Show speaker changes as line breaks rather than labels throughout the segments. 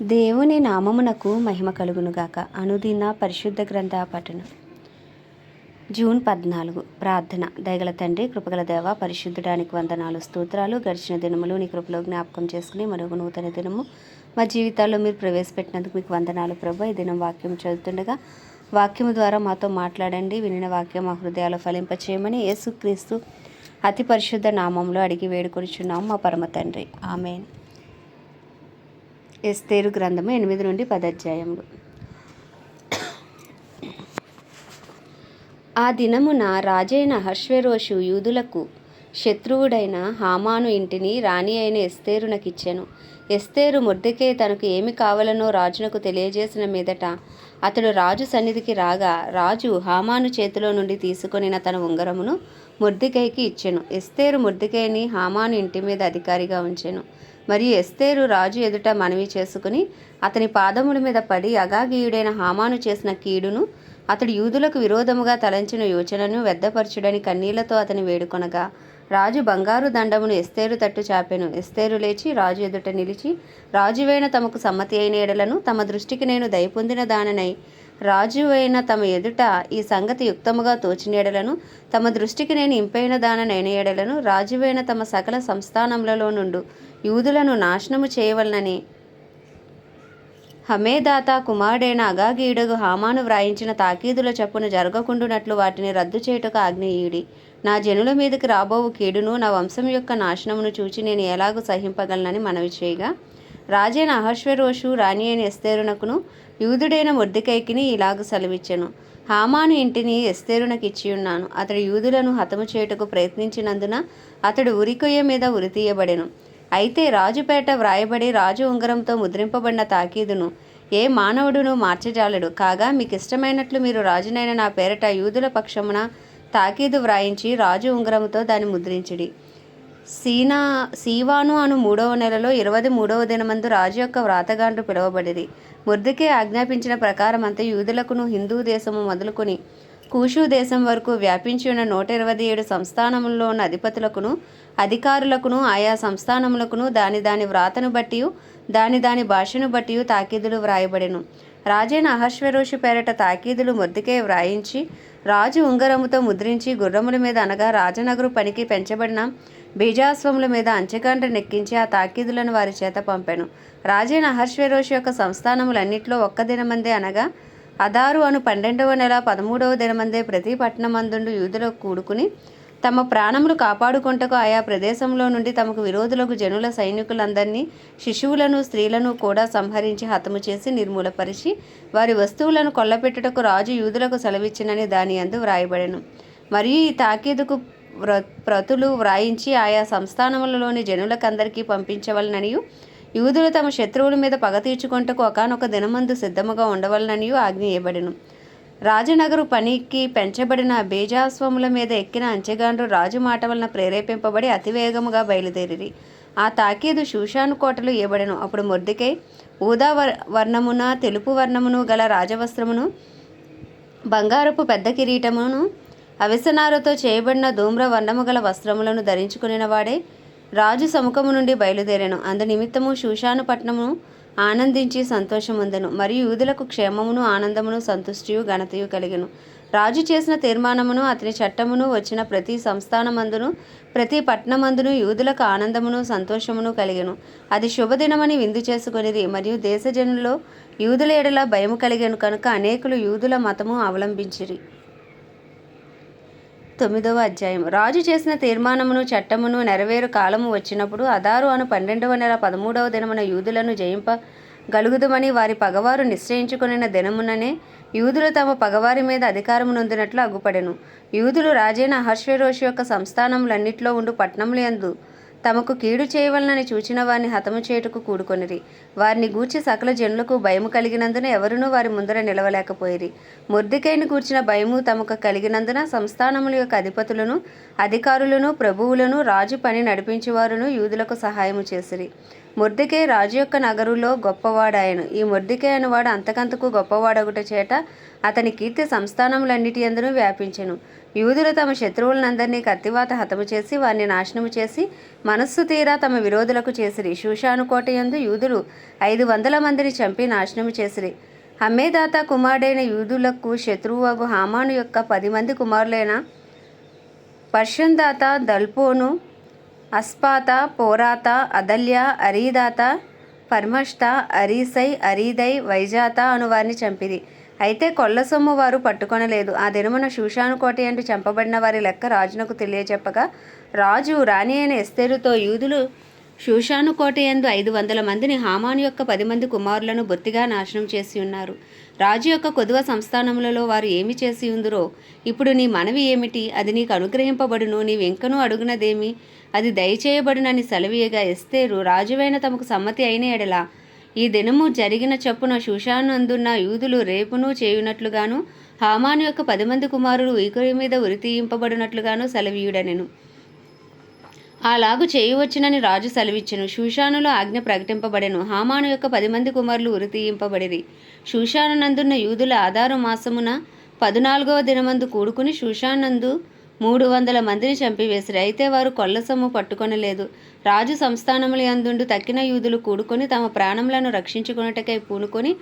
దేవుని నామమునకు మహిమ కలుగునుగాక. అనుదిన పరిశుద్ధ గ్రంథ పఠనం. జూన్ పద్నాలుగు. ప్రార్థన. దయగల తండ్రి కృపగల దేవ పరిశుద్ధడానికి వందనాలు స్తోత్రాలు గడిచిన దినములు నీ కృపలో జ్ఞాపకం చేసుకుని మరొక నూతన దినము మా జీవితాల్లో మీరు ప్రవేశపెట్టినందుకు మీకు వందనాలు ప్రభు. ఈ దినం వాక్యం చదువుతుండగా వాక్యము ద్వారా మాతో మాట్లాడండి. వినిన వాక్యం మా హృదయాలు ఫలింపచేయమని యేసుక్రీస్తు అతి పరిశుద్ధ నామంలో అడిగి వేడుకొనిచున్నాము మా పరమ తండ్రి. ఆమెన్. ఎస్తేరు గ్రంథము ఎనిమిది నుండి పదధ్యాయములు ఆ దినమున రాజైన హర్ష్వేరోషు యూదులకు శత్రువుడైన హామాను ఇంటిని రాణి అయిన ఎస్తేరునకిచ్చెను. ఎస్తేరు మొర్దెకే తనకు ఏమి కావాలనో రాజునకు తెలియజేసిన మీదట అతడు రాజు సన్నిధికి రాగా రాజు హామాను చేతిలో నుండి తీసుకొనిన తన ఉంగరమును ముర్దికైకి ఇచ్చెను. ఎస్తేరు ముర్దికైని హామాను ఇంటి మీద అధికారిగా ఉంచెను. మరియు ఎస్తేరు రాజు ఎదుట మనవి చేసుకుని అతని పాదముల మీద పడి అగాగీయుడైన హామాను చేసిన కీడును అతడు యూదులకు విరోధముగా తలంచిన యోచనను వ్యర్థపరచుడని కన్నీళ్ళతో అతని వేడుకొనగా రాజు బంగారు దండమును ఎస్తేరు తట్టు చాపెను. ఎస్తేరు లేచి రాజు ఎదుట నిలిచి రాజువైన తమకు సమ్మతి అయిన ఎడలను తమ దృష్టికి నేను దయపొందిన దాననై రాజువైన తమ ఎదుట ఈ సంగతి యుక్తముగా తోచినేడలను తమ దృష్టికి నేను ఇంపైన దాననైన ఎడలను రాజువైన తమ సకల సంస్థానములలో నుండు యూదులను నాశనము చేయవలనని. హమేదాత కుమారుడైన అగాగీయుడగు హామాను వ్రాయించిన తాకీదుల చప్పున జరగకుండునట్లు వాటిని రద్దు చేయుటకు ఆగ్నేయుడి నా జనుల మీదకి రాబోవు కీడును నా వంశం యొక్క నాశనమును చూచి నేను ఎలాగూ సహింపగలనని మనవి చేయగా రాజైన అహర్శ్వరోషు రాణి అయిన ఎస్తేరునకును యూదుడైన మొర్దికైకిని ఇలాగ సెలవిచ్చెను. హామాను ఇంటిని ఎస్తేరునకు ఇచ్చి ఉన్నాను అతడు యూదులను హతము చేయుటకు ప్రయత్నించినందున అతడు ఉరికొయ్య మీద ఉరితీయబడెను అయితే రాజుపేట వ్రాయబడి రాజు ఉంగరంతో ముద్రింపబడిన తాకీదును ఏ మానవుడును మార్చజాలడు. కాగా మీకు ఇష్టమైనట్లు మీరు రాజునైన నా పేరట యూదుల పక్షమున తాకీదు వ్రాయించి రాజు ఉంగరముతో దాన్ని ముద్రించిడి. సీనా సీవాను అను మూడవ నెలలో ఇరవై మూడవ దినమందు రాజు యొక్క వ్రాతగాండ్రు పిలువబడిది ముర్దికే ఆజ్ఞాపించిన ప్రకారం అంతా యూదులకును హిందూ దేశము మొదలుకొని కూషు దేశం వరకు వ్యాపించి ఉన్న నూట ఇరవై ఏడు సంస్థానంలో ఉన్న అధిపతులకును అధికారులకును ఆయా సంస్థానములకును దాని దాని వ్రాతను బట్టి దాని దాని భాషను బట్టి తాకీదులు వ్రాయబడెను. రాజైన అహర్శ్వరోషి పేరట తాకీదులు ముద్దుకే వ్రాయించి రాజు ఉంగరముతో ముద్రించి గుర్రముల మీద అనగా రాజనగరు పనికి పెంచబడిన బీజాస్వముల మీద అంచెగంట నెక్కించి ఆ తాకీదులను వారి చేత పంపాను. రాజైన అహర్శ్వరోషి యొక్క సంస్థానములన్నింటిలో ఒక్క దినమందే అనగా అదారు అను పన్నెండవ నెల పదమూడవ దినమందే ప్రతి పట్టణమందుండు యూదులకు కూడుకుని తమ ప్రాణములు కాపాడుకొంటకు ఆయా ప్రదేశంలో నుండి తమకు విరోధులకు జనుల సైనికులందరినీ శిశువులను స్త్రీలను కూడా సంహరించి హతము చేసి నిర్మూలపరిచి వారి వస్తువులను కొల్లపెట్టుటకు రాజు యూదులకు సెలవిచ్చినని దాని అందు వ్రాయబడెను. మరియు ఈ తాకీదుకు వ్ర ప్రతులు వ్రాయించి ఆయా సంస్థానములలోని జనులకందరికీ పంపించవలననియు యూదులు తమ శత్రువుల మీద పగ తీర్చుకొంటకు ఒకనొక దినమందు సిద్ధముగా ఉండవలననియు ఆజ్ఞ ఇవ్వబడెను రాజనగరు పనికి పెంచబడిన బేజాస్వముల మీద ఎక్కిన అంచెగాండ్రు రాజు మాట వలన ప్రేరేపింపబడి అతివేగముగా బయలుదేరిరి. ఆ తాకీదు శూషాను కోటలు ఇవ్వబడను. అప్పుడు మొర్దికై ఊదా వర్ణమున తెలుపు వర్ణమును గల రాజవస్త్రమును బంగారపు పెద్ద కిరీటమును అవిసనారతో చేయబడిన ధూమ్ర వర్ణము గల వస్త్రములను ధరించుకునిన వాడే రాజు సముఖము నుండి బయలుదేరాను. అందు నిమిత్తము శూషాను పట్టణము ఆనందించి సంతోషముందెను. మరియు యూదులకు క్షేమమును ఆనందమును సంతుష్టియు ఘనతయు కలిగను. రాజు చేసిన తీర్మానమును అతని చట్టమును వచ్చిన ప్రతి సంస్థానమందును ప్రతి పట్టణమందును యూదులకు ఆనందమును సంతోషమును కలిగెను. అది శుభదినమని విందు చేసుకొనిది మరియు దేశజనుల్లో యూదుల ఎడల భయము కలిగెను కనుక అనేకులు యూదుల మతము అవలంబించిరి. తొమ్మిదవ అధ్యాయం. రాజు చేసిన తీర్మానమును చట్టమును నెరవేరు కాలము వచ్చినప్పుడు అదారు అను పన్నెండవ నెల పదమూడవ దినమున యూదులను జయింప గలుగుదమని వారి పగవారు నిశ్చయించుకున్న దినముననే యూదులు తమ పగవారి మీద అధికారము నొందినట్లు అగుపడెను. యూదులు రాజైన హర్షవేరోషు యొక్క సంస్థానములన్నిటిలో ఉండు పట్నములందు యందు తమకు కీడు చేయవలనని చూచిన వారిని హతము చేయుటకు కూడుకొనిరి. వారిని గూర్చి సకల జనులకు భయము కలిగినందున ఎవరునూ వారి ముందర నిలవలేకపోయిరి. ముర్దికైని గూర్చిన భయము తమకు కలిగినందున సంస్థానముల యొక్క అధిపతులను అధికారులను ప్రభువులను రాజు పని నడిపించేవారును యూదులకు సహాయము చేసిరి. మొర్దికే రాజు యొక్క నగరులో గొప్పవాడాయను. ఈ మొర్దికే అనువాడు అంతకంతకు గొప్పవాడొకట చేట అతని కీర్తి సంస్థానములన్నిటి ఎందును వ్యాపించెను. యూదులు తమ శత్రువులనందరినీ కత్తివాత హతము చేసి వారిని నాశనము చేసి మనస్సు తీరా తమ విరోధులకు చేసిరి. శూషాను కోటయందు యూదులు ఐదు వందల మందిని చంపి నాశనము చేసిరి. హమ్మేదాత కుమారుడైన యూదులకు శత్రువు హామాను యొక్క పది మంది కుమారులైన పర్షందాత దల్పోను అస్పాత పోరాత అదల్య అరీదాత పర్మష్ట అరీసై అరీదై వైజాత అను వారిని చంపిది అయితే కొల్ల సొమ్ము వారు పట్టుకొనలేదు. ఆ దినమున శూషాను కోట అంటూ చంపబడిన వారి లెక్క రాజునకు తెలియచెప్పగా రాజు రాణి అయిన ఎస్తేరుతో యూదులు శూషాను కోట ఐదు వందల మందిని హామాను యొక్క పది మంది కుమారులను బొత్తిగా నాశనం చేసి ఉన్నారు. రాజు యొక్క కొదువ సంస్థానములలో వారు ఏమి చేసి ఉందరో? ఇప్పుడు నీ మనవి ఏమిటి? అది నీకు అనుగ్రహింపబడును. నీ వెంకను అడుగునదేమి? అది దయచేయబడునని సెలవీయగా ఎస్తేరు రాజువైన తమకు సమ్మతి అయిన ఎడల ఈ దినము జరిగిన చొప్పున శూషానందున్న యూదులు రేపును చేయునట్లుగాను హామాను యొక్క పది మంది కుమారులు ఈకురి మీద ఉరితీయింపబడినట్లుగాను సెలవీయుడనెను. అలాగు చేయవచ్చునని రాజు సెలవిచ్చెను. శూషానులో ఆజ్ఞ ప్రకటింపబడెను. హామాను యొక్క పది మంది కుమారులు ఉరితీయింపబడిరి శూషానునందున్న యూదుల ఆధారు మాసమున పదునాలుగవ దినమందు కూడుకుని శూషానందు మూడు వందల మందిని చంపివేసిరి. అయితే వారు కొల్ల సొమ్ము పట్టుకొనలేదు. రాజు సంస్థానముల యందుండు తక్కిన యూదులు కూడుకొని తమ ప్రాణములను రక్షించుకొనుటకై పూనుకొని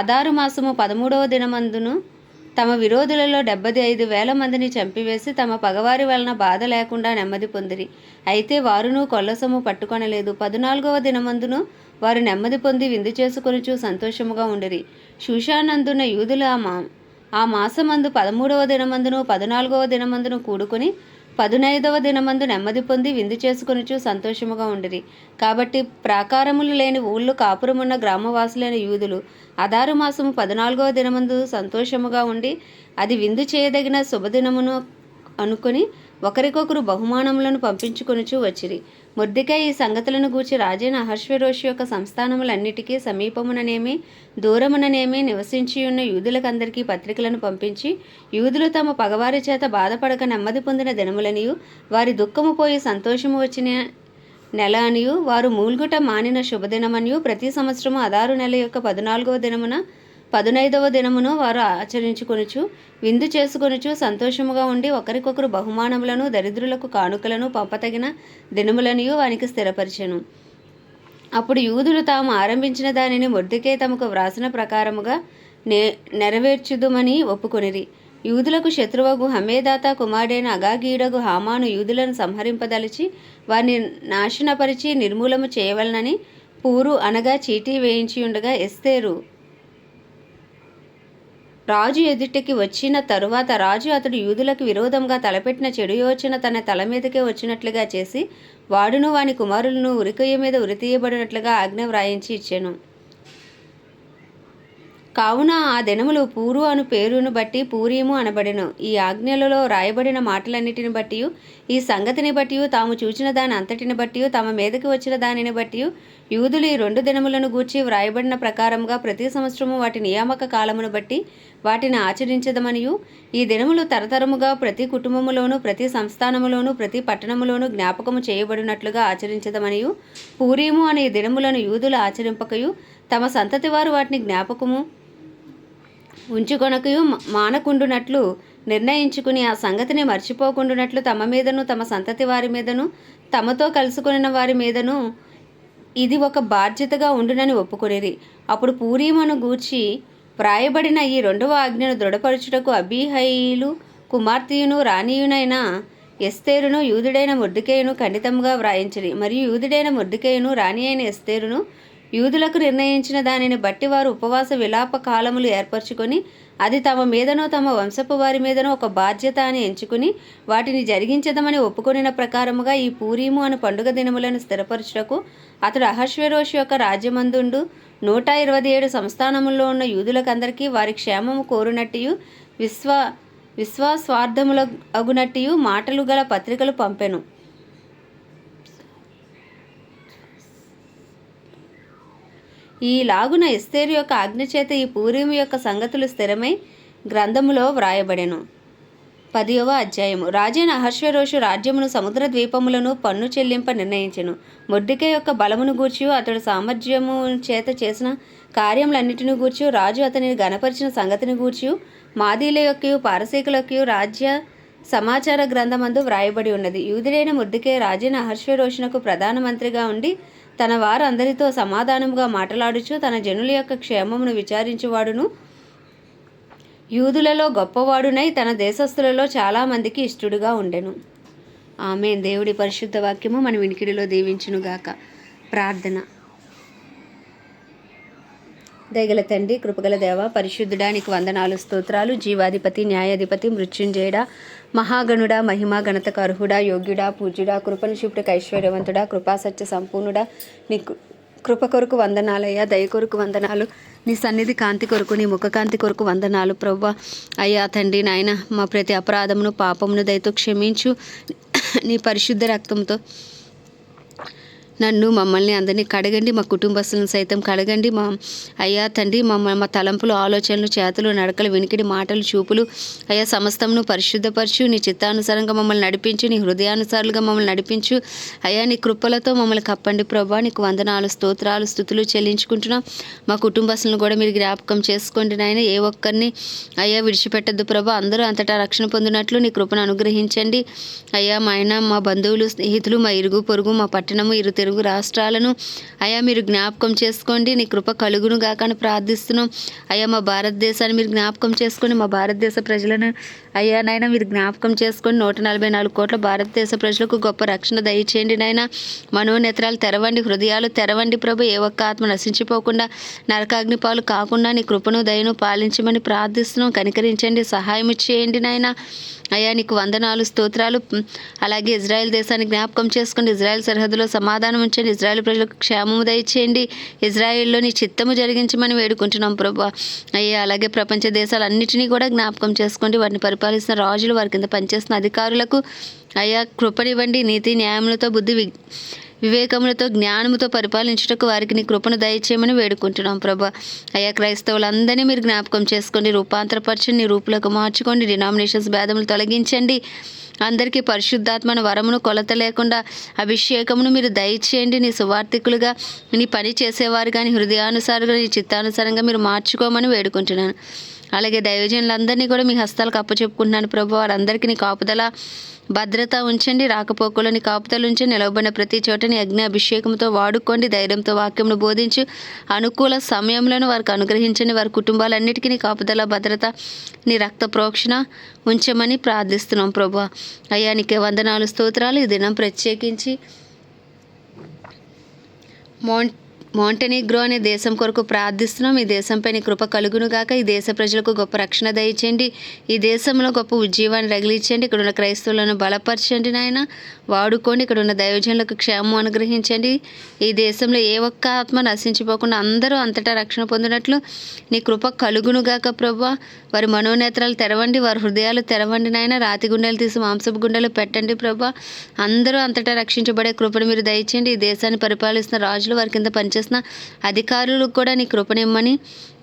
అదారు మాసము పదమూడవ దినమందును తమ విరోధులలో డెబ్బై ఐదు వేల మందిని చంపివేసి తమ పగవారి వలన బాధ లేకుండా నెమ్మది పొందిరి. అయితే వారును కొల్లసొమ్ము పట్టుకొనలేదు. పద్నాలుగవ దినమందును వారు నెమ్మది పొంది విందు చేసుకొనుచు సంతోషముగా ఉండిరి. శుషానందున యూదులు ఆ మా ఆ మాసమందు పదమూడవ దినమందును పద్నాలుగవ దినమందును కూడుకొని పదునైదవ దినమందు నెమ్మది పొంది విందు చేసుకునిచు సంతోషముగా ఉండిరి. కాబట్టి ప్రాకారములు లేని ఊళ్ళు కాపురమున్న గ్రామవాసులైన యూదులు అదారు మాసము పద్నాలుగవ దినమందు సంతోషముగా ఉండి అది విందు చేయదగిన శుభదినమును అనుకొని ఒకరికొకరు బహుమానములను పంపించుకొనుచు వచ్చిరి. మొర్దికై ఈ సంగతులను గూర్చి రాజైన అహర్షవేరోషి యొక్క సంస్థానములన్నిటికీ సమీపముననేమి దూరముననేమి నివసించియున్న యూదులకందరికీ పత్రికలను పంపించి యూదులు తమ పగవారి చేత బాధపడక నెమ్మది పొందిన దినములనియు వారి దుఃఖము పోయి సంతోషము వచ్చిన నెల అనియు వారు మూల్గుట మానిన శుభదినమనియు ప్రతి సంవత్సరము అదారు నెల యొక్క పద్నాలుగవ దినమున పదునైదవ దినమును వారు ఆచరించుకొనుచు విందు చేసుకొనుచు సంతోషముగా ఉండి ఒకరికొకరు బహుమానములను దరిద్రులకు కానుకలను పంపతగిన దినములనియు వానికి స్థిరపరిచెను. అప్పుడు యూదులు తాము ఆరంభించిన దానిని మొద్దుకే తమకు వ్రాసిన ప్రకారముగా నే నెరవేర్చుదుమని ఒప్పుకొనిరి. యూదులకు శత్రువగు హమేదాత కుమారుడైన అగాగీడగు హామాను యూదులను సంహరింపదలిచి వారిని నాశనపరిచి నిర్మూలము చేయవలనని పూరు అనగా చీటీ వేయించి ఉండగా ఎస్తేరు రాజు ఎదుటికి వచ్చిన తరువాత రాజు అతడు యూదులకు విరోధంగా తలపెట్టిన చెడు యోచన తన తల మీదకే వచ్చినట్లుగా చేసి వాడును వాని కుమారులను ఉరికొయ్య మీద ఉరితీయబడినట్లుగా ఆజ్ఞ వ్రాయించి ఇచ్చాను. కావున ఆ దినములు పూరు అను పేరును బట్టి పూరీము అనబడెను. ఈ ఆజ్ఞలలో రాయబడిన మాటలన్నిటిని బట్టి ఈ సంగతిని బట్టి తాము చూచిన దాని అంతటిని బట్టి తమ మీదకి వచ్చిన దానిని బట్టి యూదులు ఈ రెండు దినములను గూర్చి వ్రాయబడిన ప్రకారముగా ప్రతి సంవత్సరము వాటి నియామక కాలమును బట్టి వాటిని ఆచరించదమనియు. ఈ దినములు తరతరముగా ప్రతి కుటుంబములోను ప్రతి సంస్థానములోను ప్రతి పట్టణములోను జ్ఞాపకము చేయబడినట్లుగా ఆచరించదమనియు. పూరీము అనే ఈ దినములను యూదులు ఆచరింపకయు తమ సంతతి వారు వాటిని జ్ఞాపకము ఉంచుకొనకయు మానకుండునట్లు నిర్ణయించుకుని ఆ సంగతిని మర్చిపోకుండునట్లు తమ మీదను తమ సంతతి వారి మీదను తమతో కలుసుకొనిన వారి మీదను ఇది ఒక బాధ్యతగా ఉండునని ఒప్పుకునేది. అప్పుడు పూరీమను గూర్చి వ్రాయబడిన ఈ రెండవ ఆజ్ఞను దృఢపరచుటకు అబీహయిలు కుమార్తెయును రాణియునైన ఎస్తేరును యూదుడైన ముర్దికేయును ఖండితంగా వ్రాయించిరి మరియు యూదుడైన ముర్దికేయును రాణి అయిన ఎస్తేరును యూదులకు నిర్ణయించిన దానిని బట్టి వారు ఉపవాస విలాప కాలములు ఏర్పరచుకొని అది తమ మీదనో తమ వంశపు వారి మీదనో ఒక బాధ్యత అని ఎంచుకుని వాటిని జరిగించదమని ఒప్పుకొనిన ప్రకారముగా ఈ పూరీము అను పండుగ దినములను స్థిరపరచుటకు అతడు అహశ్వరోష్ యొక్క రాజ్యమందుండు. నూట ఇరవై ఏడు సంస్థానముల్లో ఉన్న యూదులకందరికీ వారి క్షేమము కోరునట్టు విశ్వ విశ్వాస్వార్థముల అగునట్టు మాటలు గల పత్రికలు పంపెను. ఈ లాగున ఎస్తేరు యొక్క ఆజ్ఞ చేత ఈ పూర్వీము యొక్క సంగతులు స్థిరమై గ్రంథములో వ్రాయబడెను. పదియవ అధ్యాయము. రాజైన అహర్షరోషు రాజ్యమును సముద్ర ద్వీపములను పన్ను చెల్లింప నిర్ణయించెను. మొర్దికే యొక్క బలమును గూర్చి అతడు సామర్థ్యము చేత చేసిన కార్యములన్నిటిని గూర్చి రాజు అతనిని గనపరిచిన సంగతిని గూర్చి మాదీల యొక్క పారసీకుల రాజ్య సమాచార గ్రంథమందు వ్రాయబడి ఉన్నది. యూదుడైన ముద్దుకే రాజైన అహర్షరోషునకు ప్రధానమంత్రిగా ఉండి తన వారందరితో సమాధానముగా మాట్లాడుచు తన జనుల యొక్క క్షేమమును విచారించువాడును. యూదులలో గొప్పవాడునై తన దేశస్థులలో చాలామందికి ఇష్టడుగా ఉండెను. ఆమె దేవుడి పరిశుద్ధ వాక్యము మన వినికిడిలో దీవించునుగాక ప్రార్థన. దయగల తండ్రి కృపగల దేవ పరిశుద్ధుడానికి వందనాలు స్తోత్రాలు. జీవాధిపతి న్యాయాధిపతి మృత్యుంజయడ మహాగణుడా మహిమా గణతకు అర్హుడా యోగ్యుడా పూజ్యుడా కృపను ఐశ్వర్యవంతుడా కృపాసత్య సంపూర్ణుడా. నీ కృప కొరకు వందనాలయ్యా దయ కొరకు వందనాలు. నీ సన్నిధి కాంతి కొరకు నీ ముఖ కాంతి కొరకు వందనాలు ప్రవ్వ. అయ్యా తండ్రి నాయన మా ప్రతి అపరాధమును పాపమును దయతో క్షమించు. నీ పరిశుద్ధ రక్తంతో నన్ను మమ్మల్ని అందరినీ కడగండి మా కుటుంబస్తులను సైతం కడగండి మా అయ్యా తండ్రి మమ్మ మా తలంపులు ఆలోచనలు చేతులు నడకలు వినికిడి మాటలు చూపులు అయ్యా సమస్తమును పరిశుద్ధపరచు నీ చిత్తానుసారంగా మమ్మల్ని నడిపించు నీ హృదయానుసారులుగా మమ్మల్ని నడిపించు. అయ్యా నీ కృపలతో మమ్మల్ని కప్పండి ప్రభా నీకు వందనాలు స్తోత్రాలు స్థుతులు చెల్లించుకుంటున్నాం. మా కుటుంబస్తులను కూడా మీరు జ్ఞాపకం చేసుకోండి నాయన ఏ ఒక్కరిని అయ్యా విడిచిపెట్టద్దు ప్రభా. అందరూ అంతటా రక్షణ పొందినట్లు నీ కృపను అనుగ్రహించండి. అయ్యా మా ఆయన మా బంధువులు స్నేహితులు మా ఇరుగు పొరుగు మా పట్టణము ఇరు తెలుగు రాష్ట్రాలను. అయా మీరు జ్ఞాపకం చేసుకోండి నీ కృప కలుగును గాక ప్రార్థిస్తున్నాం. అయ్యా మా భారతదేశాన్ని మీరు జ్ఞాపకం చేసుకోండి మా భారతదేశ ప్రజలను అయ్యా నాయన మీరు జ్ఞాపకం చేసుకొని నూట నలభై నాలుగు కోట్ల భారతదేశ ప్రజలకు గొప్ప రక్షణ దయచేయండి నాయన. మనోనేత్రాలు తెరవండి హృదయాలు తెరవండి ప్రభు. ఏ ఒక్క ఆత్మ నశించిపోకుండా నరకాగ్ని పాలు కాకుండా నీ కృపను దయను పాలించమని ప్రార్థిస్తున్నాం. కనికరించండి సహాయం చేయండి నాయన. అయ్యా నీకు వందనాలు స్తోత్రాలు. అలాగే ఇజ్రాయెల్ దేశాన్ని జ్ఞాపకం చేసుకోండి ఇజ్రాయెల్ సరిహద్దులో సమాధానం ఉంచండి. ఇజ్రాయెల్ ప్రజలకు క్షేమము దయచేయండి. ఇజ్రాయెల్లో నీ చిత్తము జరిగించమని వేడుకుంటున్నాం ప్రభా అయ్యా అలాగే ప్రపంచ దేశాలన్నింటినీ కూడా జ్ఞాపకం చేసుకోండి. వారిని పరిపాలిస్తున్న రాజులు వారి కింద పనిచేస్తున్న అధికారులకు అయ్యా కృపనివ్వండి. నీతి న్యాయములతో బుద్ధి వివేకములతో జ్ఞానముతో పరిపాలించుటకు వారికి నీ కృపను దయచేయమని వేడుకుంటున్నాం ప్రభా. అయ్యా క్రైస్తవులందరినీ మీరు జ్ఞాపకం చేసుకోండి రూపాంతరపరచండి నీ రూపులకు మార్చుకోండి డినామినేషన్స్ భేదములు తొలగించండి. అందరికీ పరిశుద్ధాత్మను వరమును కొలత లేకుండా అభిషేకమును మీరు దయచేయండి. నీ సువార్థికులుగా నీ పని చేసేవారు కానీ హృదయానుసారంగా నీ చిత్తానుసారంగా మీరు మార్చుకోమని వేడుకుంటున్నాను. అలాగే దైవజనులందరినీ కూడా మీ హస్తాలకు అప్పచెప్పుకుంటున్నాను ప్రభు. వారందరికీ నీ కాపుదల భద్రత ఉంచండి. రాకపోకలోని కాపుతలు ఉంచి నిలవబడిన ప్రతి చోటని అగ్ని అభిషేకంతో వాడుకోండి. ధైర్యంతో వాక్యంను బోధించి. అనుకూల సమయంలో వారికి అనుగ్రహించండి. వారి కుటుంబాలన్నిటికీ నీ కాపుదల భద్రత నీ రక్త ప్రోక్షణ ఉంచమని ప్రార్థిస్తున్నాం ప్రభు. అయ్యా నీకే వందనాలు స్తోత్రాలు. ఈ దినం ప్రత్యేకించి మౌంట్ మౌంటెనిగ్రో అనే దేశం కొరకు ప్రార్థిస్తున్నాం. ఈ దేశంపై నీ కృప కలుగునుగాక ఈ దేశ ప్రజలకు గొప్ప రక్షణ దయచేయండి. ఈ దేశంలో గొప్ప ఉజ్జీవాన్ని రగిలించండి. ఇక్కడ ఉన్న క్రైస్తవులను బలపరచండి నాయన. వాడుకోండి. ఇక్కడ ఉన్న దైవజనులకు క్షేమం అనుగ్రహించండి. ఈ దేశంలో ఏ ఒక్క ఆత్మ నశించిపోకుండా అందరూ అంతటా రక్షణ పొందినట్లు నీ కృప కలుగును గాక ప్రభు వారి మనోనేత్రాలు తెరవండి. వారి హృదయాలు తెరవండి నాయన. రాతి గుండెలు తీసి మాంసపు గుండెలు పెట్టండి ప్రభు అందరూ అంతటా రక్షించబడే కృపను మీరు దయచేయండి. ఈ దేశాన్ని పరిపాలిస్తున్న రాజులు వారి కింద చేసిన అధికారులకు కూడా నీ కృపనిమ్మని.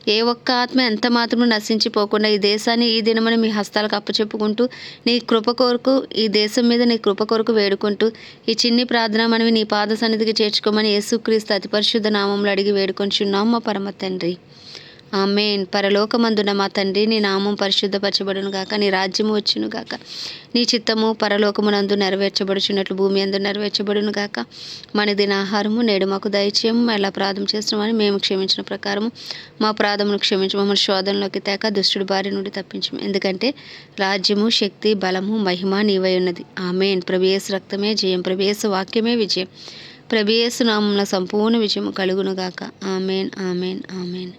ఏ ఒక్క ఆత్మ ఎంత మాత్రము నశించిపోకుండా ఈ దేశాన్ని ఈ దినమని మీ హస్తాలకు అప్పచెప్పుకుంటూ నీ కృప కొరకు ఈ దేశం మీద నీ కృప కొరకు వేడుకుంటూ ఈ చిన్ని ప్రార్థన మనవి నీ పాద సన్నిధికి చేర్చుకోమని యేసుక్రీస్తు అతి పరిశుద్ధ నామంలో అడిగి వేడుకొంచున్నాం మా పరమ తండ్రి. ఆమెన్. పరలోకమందున మా తండ్రి నీ నామం పరిశుద్ధపరచబడును గాక నీ రాజ్యము వచ్చును గాక. నీ చిత్తము పరలోకమునందు నెరవేర్చబడుచున్నట్లు భూమి అందు నెరవేర్చబడును గాక. మన దిన ఆహారము నేడు మాకు దయచేయము ఎలా ప్రాధం చేస్తున్నామని మేము క్షమించిన ప్రకారము మా ప్రాధమును క్షమించు మమ్మల్ని శోధనలోకి తేక దుష్టుడి బారి నుండి తప్పించము. ఎందుకంటే రాజ్యము శక్తి బలము మహిమ నీవై ఉన్నది. ఆమెన్. ప్రభేసు రక్తమే జయం ప్రభేసు వాక్యమే విజయం. ప్రభేసు నామంలో సంపూర్ణ విజయం కలుగును గాక. Amen amen amen.